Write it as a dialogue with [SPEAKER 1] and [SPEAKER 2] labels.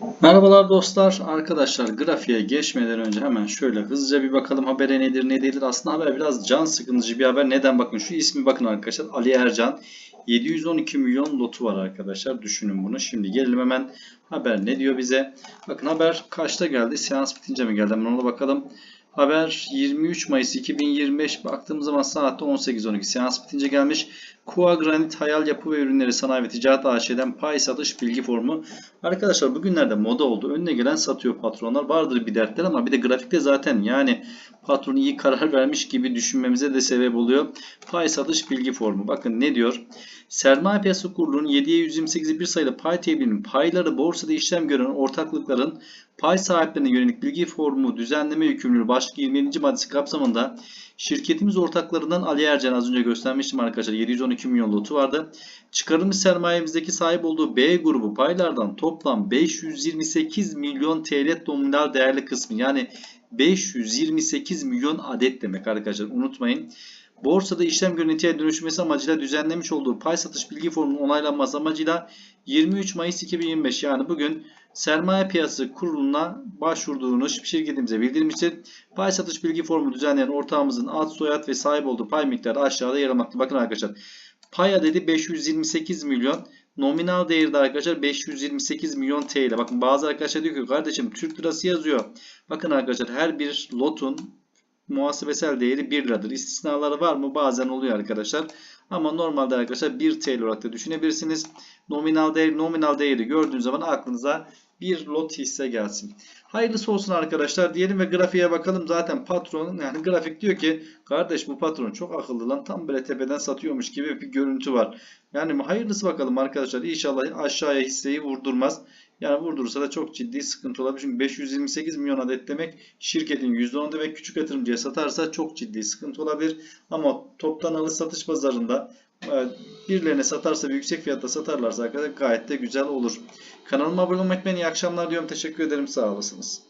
[SPEAKER 1] Merhabalar dostlar. Arkadaşlar grafiğe geçmeden önce hemen şöyle hızlıca bir bakalım habere nedir ne değildir. Aslında haber biraz can sıkıntıcı bir haber. Neden? Bakın şu ismi bakın arkadaşlar. Ali Ercan. 712 milyon lotu var arkadaşlar. Düşünün bunu. Şimdi gelelim hemen haber ne diyor bize. Bakın haber kaçta geldi? Seans bitince mi geldi? Hemen ona bakalım. Haber 23 Mayıs 2025 baktığımız zaman saatte 18.12 seans bitince gelmiş. Kua Granit Hayal Yapı ve Ürünleri Sanayi ve Ticaret AŞ'den pay satış bilgi formu. Arkadaşlar bugünlerde moda oldu. Önüne gelen satıyor patronlar. Vardır bir dertler ama bir de grafikte zaten yani patron iyi karar vermiş gibi düşünmemize de sebep oluyor. Pay satış bilgi formu. Bakın ne diyor? Sermaye Piyasası Kurulu'nun 7'ye 128'i bir sayılı pay tebliğinin payları borsada işlem gören ortaklıkların pay sahiplerine yönelik bilgi formu düzenleme yükümlülüğü başlık 27. maddesi kapsamında şirketimiz ortaklarından Ali Ercan az önce göstermiştim arkadaşlar 712 milyon lotu vardı. Çıkarılmış sermayemizdeki sahip olduğu B grubu paylardan toplam 528 milyon TL nominal değerli kısmı yani 528 milyon adet demek arkadaşlar unutmayın. Borsada işlem görüntüye dönüşmesi amacıyla düzenlemiş olduğu pay satış bilgi formunun onaylanması amacıyla 23 Mayıs 2025 yani bugün Sermaye Piyasası Kurulu'na başvurduğunu şirketimize bildirmiştir. Pay satış bilgi formu düzenleyen ortağımızın ad, soyad ve sahip olduğu pay miktarı aşağıda yer almaktadır. Bakın arkadaşlar pay adedi 528 milyon. Nominal değeri de arkadaşlar 528 milyon TL. Bakın bazı arkadaşlar diyor ki kardeşim Türk lirası yazıyor. Bakın arkadaşlar her bir lotun muhasebesel değeri 1 liradır. İstisnaları var mı? Bazen oluyor arkadaşlar. Ama normalde arkadaşlar 1 TL olarak da düşünebilirsiniz. Nominal değer nominal değeri gördüğünüz zaman aklınıza bir lot hisse gelsin. Hayırlısı olsun arkadaşlar diyelim ve grafiğe bakalım. Zaten patronun yani grafik diyor ki kardeş bu patron çok akıllı lan tam böyle tepeden satıyormuş gibi bir görüntü var. Yani hayırlısı bakalım arkadaşlar. İnşallah aşağıya hisseyi vurdurmaz. Yani vurdurursa da çok ciddi sıkıntı olabilir. Çünkü 528 milyon adet demek şirketin %10 demek küçük yatırımcıya satarsa çok ciddi sıkıntı olabilir. Ama toptan alış satış pazarında birilerine satarsa ve yüksek fiyatta satarlarsa arkadaşlar gayet de güzel olur. Kanalıma abone olmayı unutmayın. İyi akşamlar diyorum. Teşekkür ederim. Sağ olasınız.